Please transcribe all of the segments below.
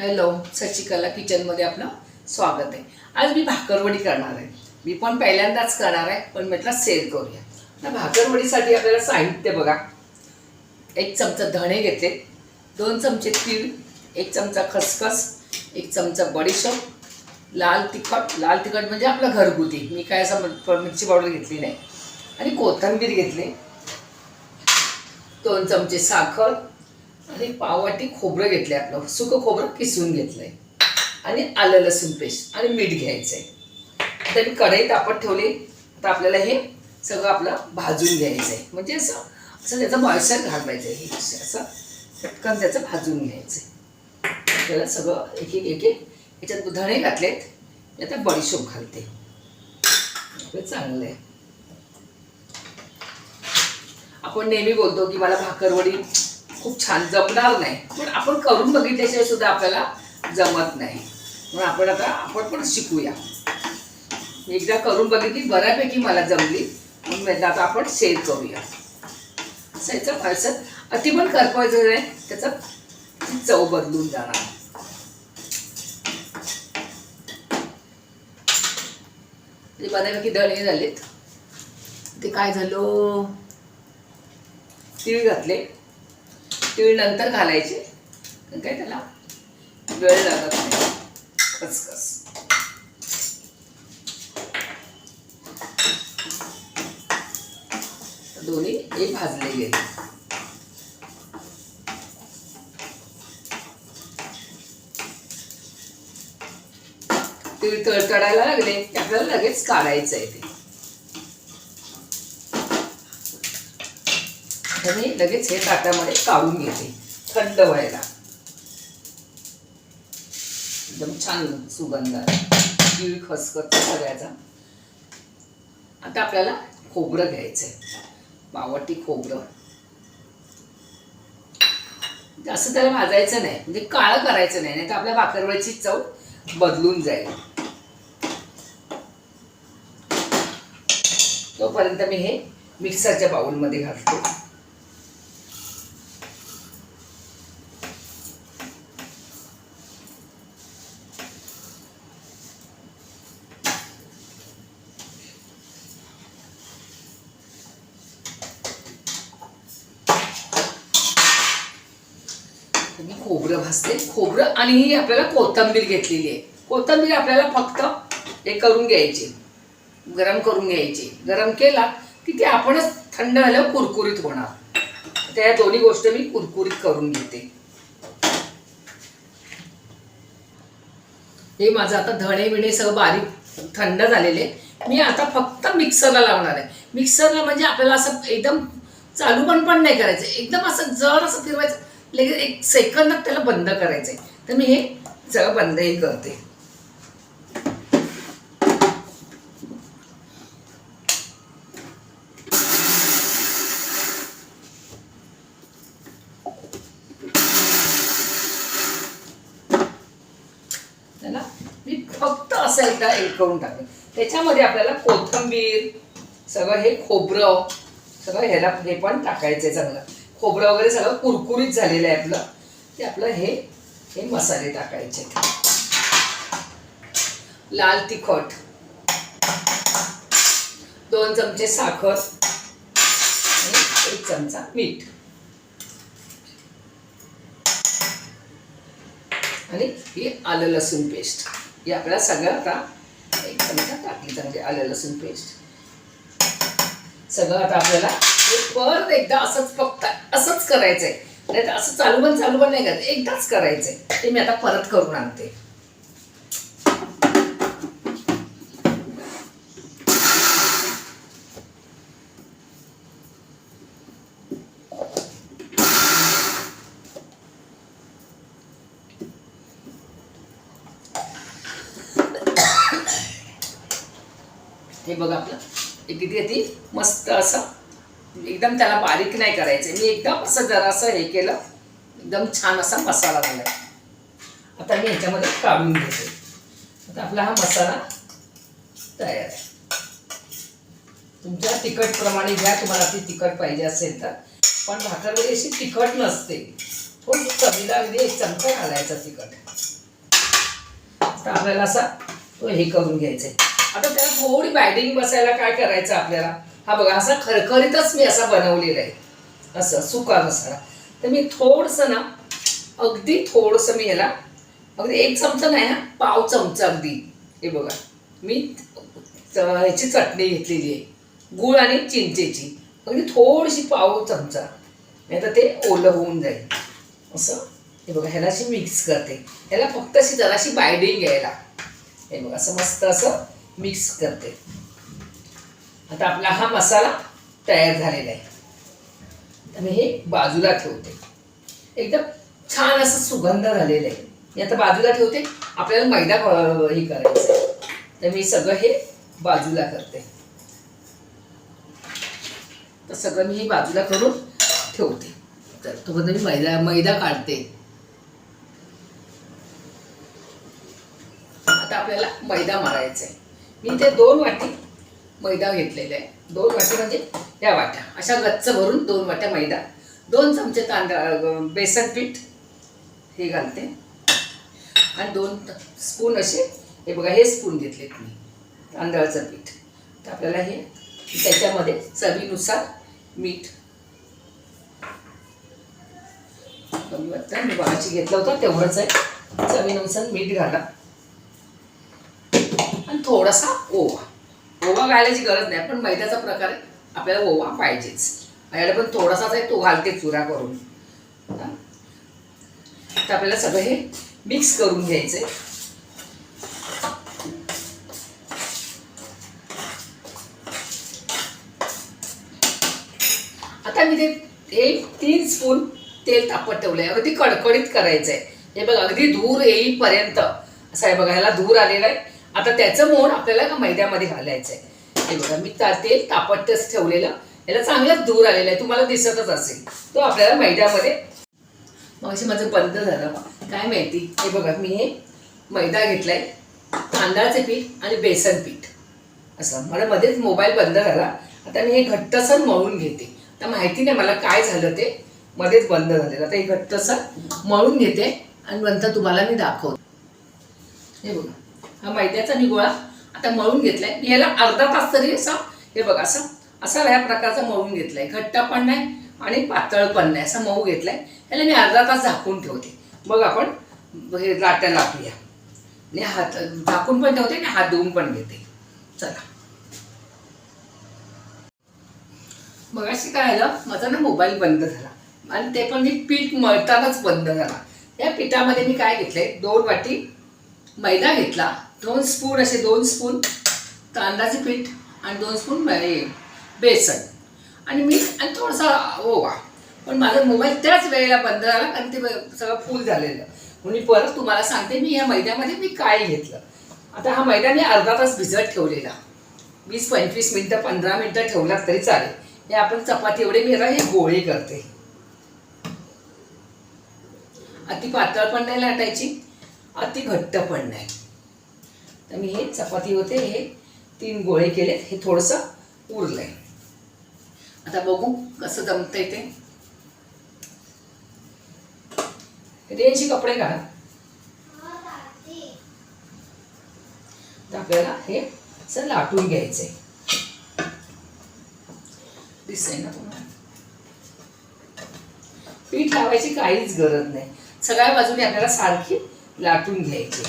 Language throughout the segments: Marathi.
हॅलो सचिकला किचनमध्ये आपलं स्वागत आहे. आज मी भाकरवडी करणार आहे. मी पण पहिल्यांदाच करणार आहे पण म्हटलं सेल करूया. ना भाकरवडीसाठी आपल्याला साहित्य बघा. एक चमचा धणे घेतले दोन चमचे तीळ एक चमचा खसखस एक चमचा बडीशोप लाल तिखट लाल तिखट म्हणजे आपलं घरगुती. मी काय असं मिरची पावडर घेतली नाही. आणि कोथिंबीर घेतली. दोन चमचे साखर आणि पाववाटी खोबरं घेतलं आपलं. सुकं खोबरं किसून घेतलंय. आणि आलं लसूण पेस्ट आणि मीठ घ्यायचं आहे तर मी कढई तापत ठेवली. आता आपल्याला हे सगळं आपलं भाजून घ्यायचं आहे म्हणजे असं असं त्याचं मॉइश्चर घालवायचं आहे हे असं पटकन त्याचं भाजून घ्यायचं आहे आपल्याला सगळं एक एक एक एक याच्यात धणे घातलेत. मी आता बडीशोप घालते. आपलं चांगलं आहे. आपण नेहमी बोलतो की मला भाकरवडी खूप छान जमणार नाही. पण आपण करून बघितल्याशिवाय सुद्धा आपल्याला जमत नाही. म्हणून आपण आता आपण पण शिकूया. एकदा करून बघितली बऱ्यापैकी मला जमली. म्हणून म्हटलं आता आपण शेअर करूया. असायचं फारसं अति पण करपायचं नाही त्याचा चव बदलून जाणार. म्हणजे बऱ्यापैकी दळे झालेत. ते काय झालं? तीळ घातले. तीळ नंतर घालायचे. काय त्याला? वेळ लागत नाही. खसखस. दोन्ही हे भाजले गेले. तीळ तळतडायला लागले की आपल्याला लगेच काढायचं आहे ते. तर मी लगेच हे ताटामध्ये काढून घेते. थंड व्हायला. एकदम छान सुगंध आहे. तीळ खसखस सगळ्याचा. आता आपल्याला खोबरं घ्यायचं आहे पावटी खोबरं. जास्त त्याला भाजायचं नाही. म्हणजे काळं करायचं नाही. नाही तर आपल्या भाकरवळीची चव बदलून जाईल. तोपर्यंत मी हे मिक्सरच्या बाउलमध्ये घालतो. मी खोबरं भाजते. खोबरं आणि ही आपल्याला कोथिंबीर घेतलेली आहे. कोथिंबीर आपल्याला फक्त हे करून घ्यायची. गरम करून घ्यायची. गरम केला की ते आपणच थंड झाल्यावर कुरकुरीत होणार. त्या या दोन्ही गोष्ट मी कुरकुरीत करून घेते. हे माझं आता धणे बिणे सगळं बारीक थंड झालेले. मी आता फक्त मिक्सरला लावणार आहे. मिक्सरला म्हणजे आपल्याला असं एकदम चालू पण पण नाही करायचं. एकदम असं जर असं फिरवायचं. लगेच एक सेकंदात त्याला बंद करायचं आहे तर मी हे सगळं बंदही करते. त्याला मी फक्त असं एकदा एक करून टाकते. त्याच्यामध्ये आपल्याला कोथिंबीर सगळं हे खोबरं सगळं ह्याला हे पण टाकायचं आहे चांगलं. खोबरं वगैरे सगळं कुरकुरीत झालेलं आहे आपलं. ते आपलं हे हे मसाले टाकायचे. लाल तिखट. दोन चमचे साखर. आणि एक चमचा मीठ. आणि ही आलं लसूण पेस्ट. ही आपल्याला सगळं आता एक चमचा टाकली चांगली म्हणजे आलं लसूण पेस्ट. सगळं आता आपल्याला परत एकदा असंच फक्त असंच करायचंय. नाही तर असं चालू पण चालू पण नाही करायचं एकदाच करायचंय. ते मी आता परत करून आणते. हे बघा आपलं. एक किती किती मस्त असं. एकदम त्याला बारीक नाही करायचं. मी एकदम असं जरासं हे केलं. एकदम छान असा मसाला झाला. आता मी ह्याच्यामध्ये काढून घेते. आता आपला हा मसाला तयार आहे. तुमच्या तिखटप्रमाणे घ्या. तुम्हाला ती तिखट पाहिजे असेल तर. पण भाकरमध्ये अशी तिखट नसते. थोडं चवीला अगदी एक चमचा घालायचा तिखट. आता आपल्याला असा तो हे करून घ्यायचा आहे आता त्याला थोडी बायडिंग बसायला काय करायचं आपल्याला? हा बघा असा खरखरीतच मी असा बनवलेला आहे. असं सुका मसाला. तर मी थोडंसं ना अगदी थोडंसं मी याला अगदी एक चमचा नाही हा पाव चमचा अगदी. हे बघा मी ह्याची चटणी घेतलेली आहे. गुळ आणि चिंचेची. अगदी थोडीशी पाव चमचा. नाही तर ते ओलं होऊन जाईल. असं हे बघा ह्याला अशी मिक्स करते. ह्याला फक्त अशी जराशी बायडिंग घ्यायला. हे बघा असं मस्त असं मिक्स करते. आता आपला हा मसाला तयार झालेला आहे. तर मी हे बाजूला ठेवते. एकदम छान असं सुगंध झालेलं आहे. मी आता बाजूला ठेवते. आपल्याला मैदा हे करायचं आहे. तर मी सगळं हे बाजूला करते. तर सगळं मी हे बाजूला करून ठेवते. तर तोपर्यंत मी मैदा मैदा काढते. आता आपल्याला मैदा मारायचा आहे. मी ते दोन वाटी मैदा घेतलेला आहे. दोन वाटे म्हणजे या वाट्या. अशा गच्च भरून दोन वाट्या मैदा. दोन चमचे तांदळा बेसन पीठ हे घालते. आणि दोन स्पून असे हे बघा हे स्पून घेतलेत मी तांदळाचं पीठ. तर आपल्याला हे त्याच्यामध्ये चवीनुसार मीठ कमी वाटतं मी बाळाची घेतलं होतं तेवढंच आहे. चवीनुसार मीठ घाला. आणि थोडासा ओवा. ओवा घालायची गरज नाही पण मैद्याचा प्रकार आपल्याला ओवा पाहिजेच. माझ्याकडे पण थोडासाच आहे तो घालते चुरा करून. तर आपल्याला सगळं हे मिक्स करून घ्यायचं आहे आता मी ते एक तीन स्पून तेल तापत ठेवलंय. अगदी कडकडीत करायचं आहे हे बघ अगदी धूर येईपर्यंत. असं आहे बघा ह्याला धूर आलेला आहे. आता त्याचं मोड आपल्याला का मैद्यामध्ये घालायचं आहे हे बघा मी ता तेल तापटच ठेवलेलं. याला चांगलाच धूर आलेला आहे. तुम्हाला दिसतच असेल. तो आपल्याला मैद्यामध्ये मग माझं बंद झालं काय माहिती? हे बघा मी हे मैदा घेतलाय. तांदळाचे पीठ आणि बेसन पीठ. असं. मला मध्येच मोबाईल बंद झाला. आता मी हे घट्टसर मळून घेते. आता माहिती नाही मला काय झालं ते. मध्येच बंद झालेलं. आता हे घट्टसर मळून घेते आणि नंतर तुम्हाला मी दाखवते. हे बघा. हा मैद्याचा निगोळा आता मळून घेतलाय. मी याला अर्धा तास तरी असा हे बघा असं असा या प्रकारचा मळून घेतलाय. घट्ट पण नाही आणि पातळ पण नाही असा मऊ घेतलाय. याला मी अर्धा तास झाकून ठेवते. मग आपण हे लाट्या लाटूया. आणि हात झाकून पण ठेवते आणि हात धुवून पण घेते. चला. मग अशी काय झालं? माझा ना मोबाईल बंद झाला. आणि ते पण मी पीठ मळतानाच बंद झाला. या पिठामध्ये मी काय घेतलंय? दोन वाटी मैदा घेतला. दोन स्पून असे दोन स्पून तांदळाचे पीठ आणि दोन स्पून हे बेसन. आणि मीठ आणि थोडासा ओवा. पण माझा मोबाईल त्याच वेळेला बंद झाला कारण ते सगळं फुल झालेलं. म्हणून परत तुम्हाला सांगते मी या मैद्यामध्ये मी काय घेतलं. आता हा मैदा मी अर्धा तास भिजत ठेवलेला. वीस पंचवीस मिनटं पंधरा मिनटं ठेवला तरी चालेल. हे आपण चपाती एवढे मी हे गोळे करते. अति पातळ पण नाही लाटायची अति घट्ट पण नाही. तर मी हे चपाती होते हे तीन गोळे केले हे थोडंसं उरलंय. आता बघू कसं जमतंय ते. रेंजचे कपडे काढा तर आपल्याला हे असं लाटून घ्यायचंय. दिसतंय ना तुम्हाला? पीठ लावायची काहीच गरज नाही. सगळ्या बाजूने आपल्याला सारखी लाटून घ्यायची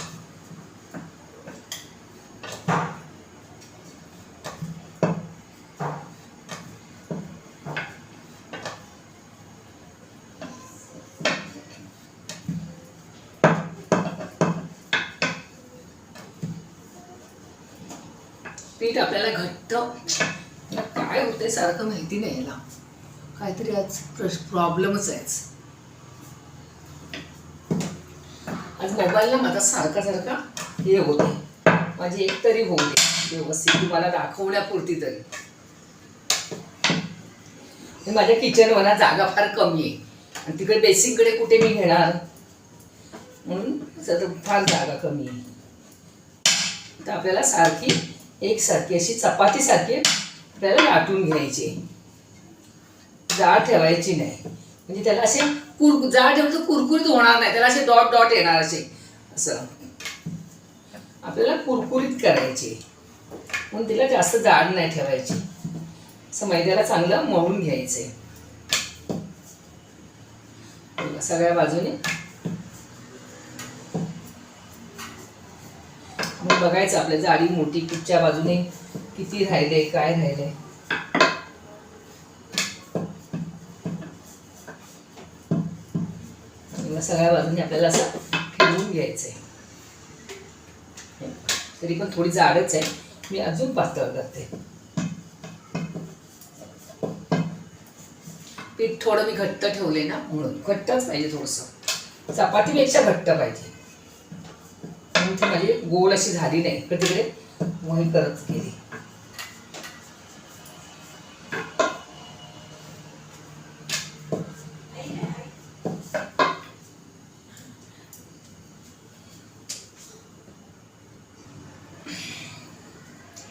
पीठ आपल्याला घट्ट याला काय होतंय सारखं माहिती नाही याला. काहीतरी आज प्रॉब्लेमच आहे आज. मोबाईलला माझा सारखा सारखा हे होते. माझी एक तरी होऊ दे. व्यवस्थित तुम्हाला दाखवण्यापुरती तरी. माझ्या माझ्या मला जागा फार कमी आहे. आणि तिकडे बेसिककडे कुठे मी घेणार? म्हणून सतत फार जागा कमी आहे. तर आपल्याला सारखी एकसारखी अशी चपातीसारखी आपल्याला लाटून घ्यायचे. जाळ ठेवायची नाही. म्हणजे त्याला असे कुर जाड ठेवलं तर कुरकुरीत होणार नाही. त्याला असे डॉट डॉट येणार असे. असं. आपल्याला कुरकुरीत करायची. म्हणून तिला जास्त जाड नाही ठेवायची. असं मैद्याला चांगलं मळून घ्यायचंय सगळ्या बाजूने. मग बघायचं आपल्या जाडी मोठी कुठच्या बाजूने. किती राहिले काय राहिले? सगळ्या बाजूने आपल्याला असं फिरवून घ्यायचंय. तरी पण थोडी जाडच आहे. मी अजून पातळ करते. पीठ थोडं मी घट्ट ठेवले ना म्हणून. घट्टच पाहिजे थोडंसं. चपातीपेक्षा घट्ट पाहिजे. म्हणून ती माझी गोल अशी झाली नाही. तर तिकडे मोही करत गेली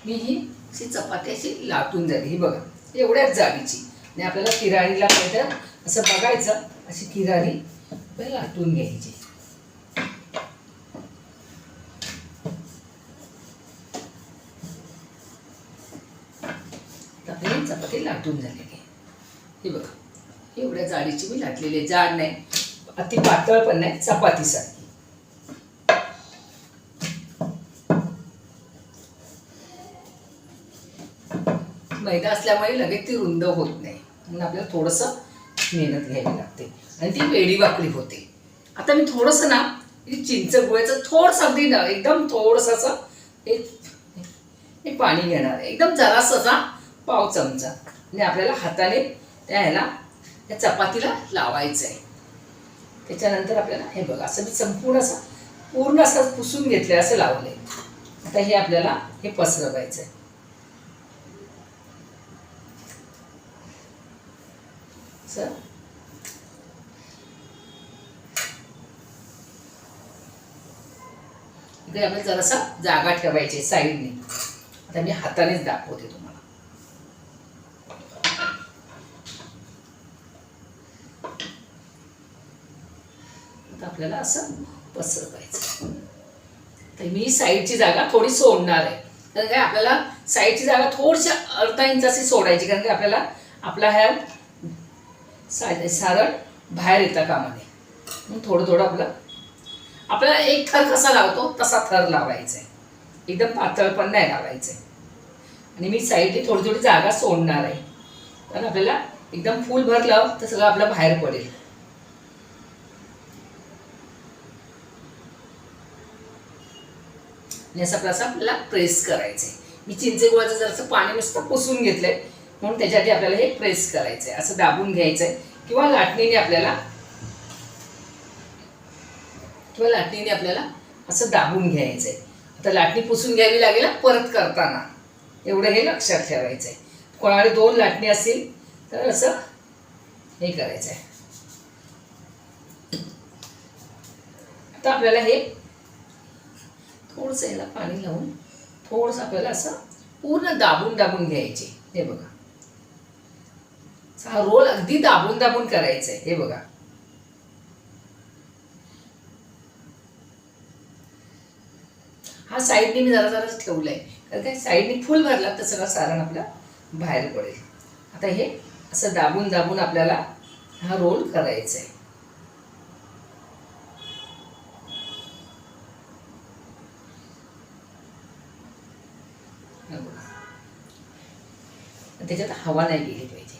मी ही अशी चपाती अशी लाटून झाली ही बघा एवढ्याच जागेची. आणि आपल्याला किराणीला पाहिजे असं बघायचं अशी किराणी लाटून घ्यायची. आपली चपाती लाटून झालेली आहे. ही बघा एवढ्या जाडीची मी लाटलेली आहे. जाड नाही अति पातळ पण नाही चपातीसाठी मैदा असल्यामुळे लगेच ती रुंद होत नाही. म्हणून आपल्याला थोडंसं मेहनत घ्यावी लागते. आणि ती वेडी वाकडी होते. आता मी थोडंसं ना चिंच गोळ्याचं थोडंसं अगदी ना एकदम थोडंसं असं हे हे पाणी घेणार एकदम जरासा पाव चमचा. आणि आपल्याला हाताने त्या ह्याला त्या चपातीला लावायचं आहे. त्याच्यानंतर आपल्याला हे बघा असं मी संपूर्ण असं पूर्ण असं पुसून घेतलं असं लावलंय. आता हे आपल्याला हे पसरवायचं आहे असं इकडे आपण जरासा जागा ठेवायची साईडने. आता मी हातानेच दाखवते तुम्हाला. आता आपल्याला असं पसरवायचं तर मी साईडची जागा थोडी सोडणार आहे. कारण काय आपल्याला साईडची जागा थोडीशी अर्धा इंच अशी सोडायची कारण की आपल्याला आपला ह्या सा सारण बाहेर येतं कामध्ये म्हणून थोडं थोडं आपलं आपल्याला एक थर कसा लावतो तसा थर लावायचा आहे एकदम पातळ पण नाही लावायचं आहे आणि मी साईडली थोडी थोडी जागा सोडणार आहे कारण आपल्याला एकदम फुल भरलं तर सगळं आपलं बाहेर पडेल. आणि असं आपलं असं आपल्याला प्रेस करायचं आहे मी चिंचे गुळाचं जरासं पाणी नुसतं पुसून घेतलंय. म्हणून त्याच्यासाठी आपल्याला हे प्रेस करायचं आहे असं दाबून घ्यायचं आहे किंवा लाटणीने आपल्याला किंवा लाटणीने आपल्याला असं दाबून घ्यायचं आहे आता लाटणी पुसून घ्यावी लागेल परत करताना. एवढं हे लक्षात ठेवायचं आहे कोणाकडे दोन लाटणी असतील तर असं हे करायचं आहे आता आपल्याला हे थोडंसं याला पाणी लावून थोडंसं आपल्याला असं पूर्ण दाबून दाबून घ्यायचे. हे बघा. हा रोल अगदी दाबून दाबून करायचा आहे हे बघा. हा साईडने मी जरा जरा ठेवलाय. कारण काय साईडने फुल भरला तर सगळं सारण आपला बाहेर पडेल. आता हे असं दाबून दाबून आपल्याला हा रोल करायचा आहे त्याच्यात हवा नाही गेली पाहिजे.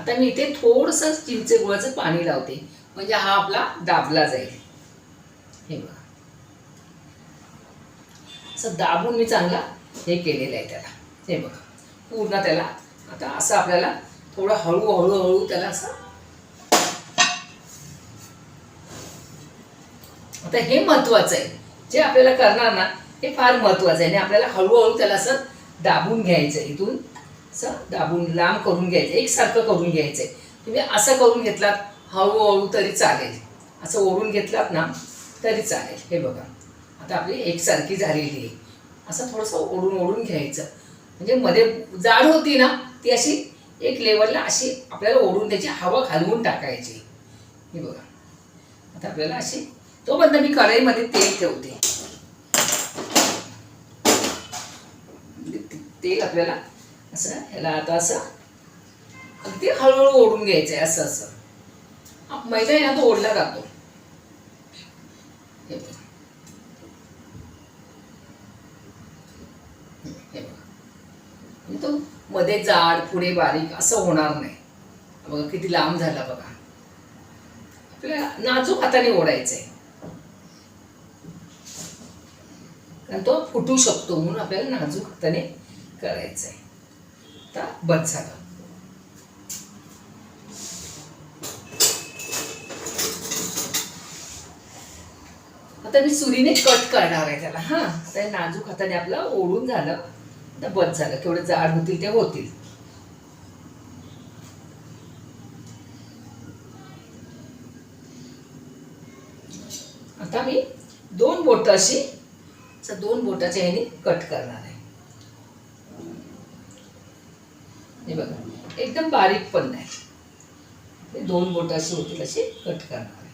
आता मी इथे थोडंसं चिंचे गुळाचं पाणी लावते. म्हणजे हा आपला दाबला जाईल. हे बघा. असं दाबून मी चांगला हे केलेलं आहे त्याला. हे बघा. पूर्ण त्याला. आता असं आपल्याला थोडं हळू हळूहळू त्याला असं आता हे महत्वाचं आहे. जे आपल्याला करणार ना हे फार महत्वाचं आहे. आणि आपल्याला हळूहळू त्याला असं दाबून घ्यायचं आहे इथून. असं दाबून लांब करून घ्यायचं एकसारखं करून घ्यायचं आहे तुम्ही असं करून घेतलात हळूहळू तरी चालेल. असं ओढून घेतलात ना तरी चालेल. हे बघा. आता आपली एकसारखी झालेली आहे. असं थोडंसं ओढून ओढून घ्यायचं. म्हणजे मध्ये जाड होती ना ती अशी एक लेवलला अशी आपल्याला ओढून त्याची हवा घालवून टाकायची. हे बघा. आता आपल्याला अशी तोपर्यंत मी कढईमध्ये तेल ठेवते. म्हणजे तेल आपल्याला असं ह्याला आता असं अगदी हळूहळू ओढून घ्यायचं आहे असं. असं मैदा आहे ना तो ओढला जातो हे बघा. हे तो मध्ये जाड पुढे बारीक असं होणार नाही. बघा किती लांब झाला बघा. आपल्याला नाजूक हाताने ओढायचं आहे कारण तो फुटू शकतो म्हणून आपल्याला नाजूक हाताने करायचं आहे तर बंद झालं. आता मी सुरीने कट करणार आहे त्याला हा. आता नाजूक हाताने आपलं ओढून झालं. आता बंद झालं. केवढे जाड होतील ते होतील. आता मी दोन बोट अशी दोन बोटाच्या ह्याने कट करणार आहे. हे बघा एकदम बारीक पण नाही. ते दोन बोट अशी होतील अशी कट करणार आहे.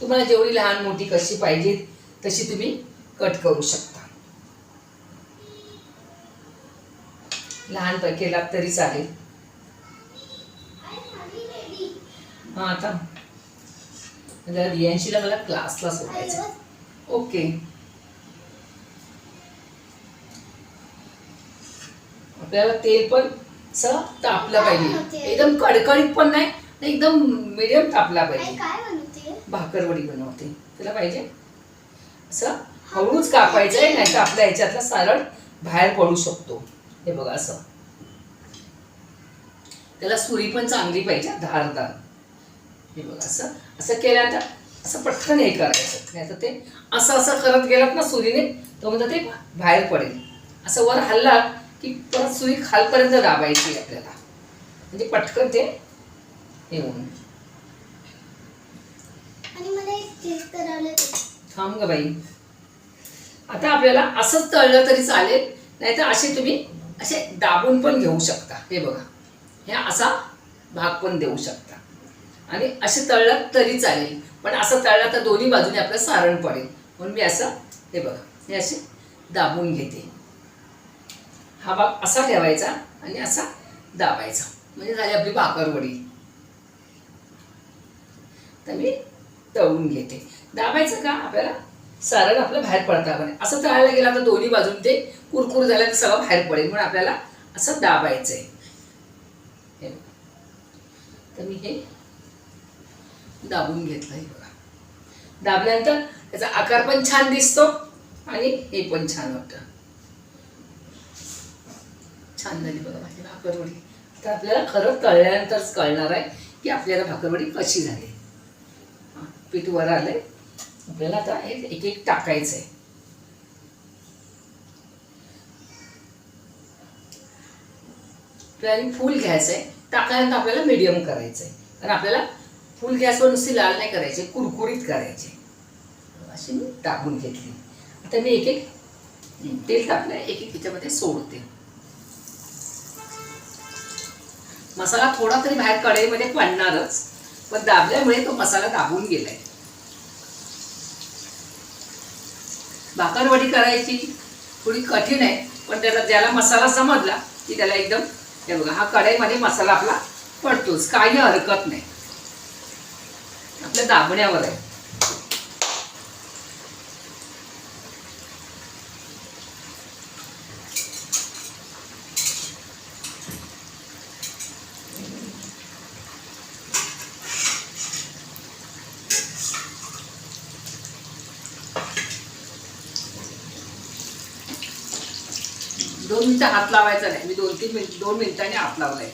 तुम्हाला जेवढी लहान मोठी कशी पाहिजे तशी तुम्ही कट करू शकता. लहान केला केलात तरी चालेल. हा आता रियांशीला मला क्लासला सोडायचं ओके आपल्याला तेल पण असं तापलं पाहिजे. एकदम कडकडीत पण नाही एकदम मिडियम तापला पाहिजे. भाकरवडी बनवते. तुला पाहिजे? असं हळूच कापायचं आहे नाही तर आपल्या ह्याच्यातला सरळ बाहेर पडू शकतो. हे बघा असं. त्याला सुरी पण चांगली पाहिजे धारदार हे बघा असं. असं केल्यानंतर असं पटकन हे करायचं. नाही तर ते असं असं करत गेलात ना सुरीने तर म्हणतात ते बाहेर पडेल. असं वर हल्ला की परत सुरी खालपर्यंत दाबायची आपल्याला. म्हणजे पटकन ते दे. थांब ग बाई. आता आपल्याला असंच तळलं तरी चालेल नाही तर असे तुम्ही असे दाबून पण घेऊ शकता. हे बघा. हे असा भाग पण देऊ शकता. आणि असे तळलं तरी चालेल पण असं तळलं तर दोन्ही बाजूने आपलं सारण पडेल. म्हणून मी असं हे बघा हे असे दाबून घेते. हा भाग असा ठेवायचा आणि असा दाबायचा. म्हणजे झाली आपली भाकरवडी तर मी तळून घेते. दाबायचं का? आपल्याला सारण आपलं बाहेर पडता पण असं तळायला गेलं तर दोन्ही बाजून ते कुरकुर झालं तर सगळं बाहेर पडेल. म्हणून आपल्याला असं दाबायचं आहे तर मी हे दाबून घेतलं हे बघा. दाबल्यानंतर त्याचा आकार पण छान दिसतो आणि हे पण छान वाटतं. छान झाली बघा माझी भाकरवडी. तर आपल्याला खरं तळल्यानंतरच कळणार आहे की आपल्याला भाकरवडी कशी झाली. पीठ वर आलंय. आपल्याला आता हे एक एक टाकायचं आहे आपल्याला फुल घ्यायचं आहे टाकल्यानंतर आपल्याला मीडियम करायचं आहे कारण आपल्याला फुल गॅसवर नुसती लाल नाही करायचे कुरकुरीत करायचे. अशी मी टाकून घेतली. आता मी एक एक तेल टाकलं एक एक त्याच्यामध्ये सोडते. मसाला थोडा तरी बाहेर कढईमध्ये पडणारच पण दाबल्यामुळे तो मसाला दाबून गेलाय. भाकरवडी करायची थोडी कठीण आहे पण त्याला ज्याला मसाला समजला की त्याला एकदम हे बघा हा कढईमध्ये मसाला आपला पडतोच काही हरकत नाही. आपल्या दाबण्यावर आहे दोन मिनिटं हात लावायचा नाही. मी दोन तीन मिनिट दोन मिनिटांनी हात लावलाय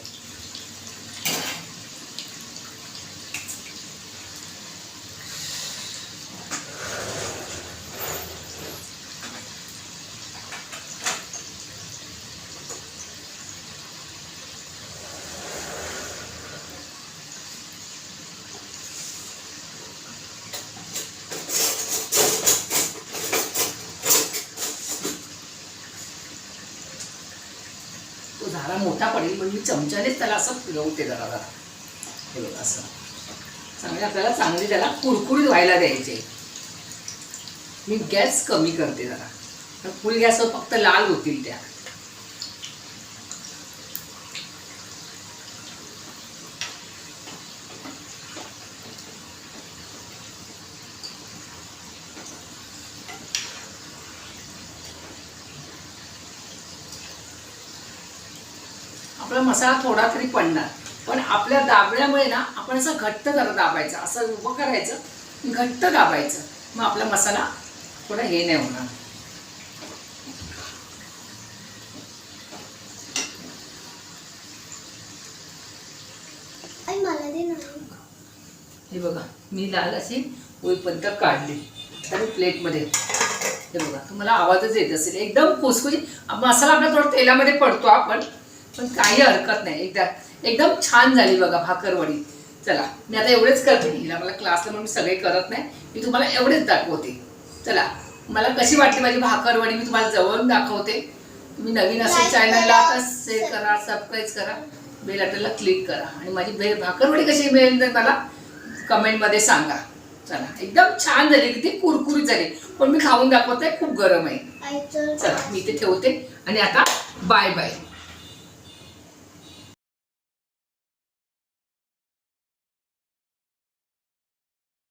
तो झारा मोठा पडेल पण मी चमच्यानेच त्याला असं फिरवते जरा जरा हे बघा असं. चांगलं आपल्याला चांगली त्याला कुरकुरीत व्हायला द्यायचे. मी गॅस कमी करते जरा फुल गॅसवर फक्त लाल होतील त्या. आपला मसाला थोडा तरी पडणार. पण आपल्या दाबण्यामुळे ना आपण असं घट्ट जरा दाबायचं असं उभं करायचं घट्ट दाबायचं. मग आपला मसाला थोडा हे नाही होणार. हे बघा मी लाल अशी होईपर्यंत काढली. तर प्लेटमध्ये. हे बघा तुम्हाला आवाजच येत असेल. एकदम खुसखुशीत. मसाला आपला थोडा तेलामध्ये पडतो आपण. पण काही हरकत नाही. एकदा एकदम छान झाली बघा भाकरवडी. चला मी आता एवढेच करते. हिला मला क्लासला म्हणून सगळे करत नाही. मी तुम्हाला एवढेच दाखवते. चला मला कशी वाटली माझी भाकरवडी मी तुम्हाला जवळून दाखवते. तुम्ही नवीन असेल चॅनलला आता शेअर करा सबस्क्राईब करा. बेल आयकॉनला क्लिक करा. आणि माझी भे भाकरवडी कशी मिळेल तर मला कमेंटमध्ये सांगा. चला एकदम छान झाली किती कुरकुरीत झाली. पण मी खाऊन दाखवते खूप गरम आहे. चला मी इथे ठेवते. आणि आता बाय बाय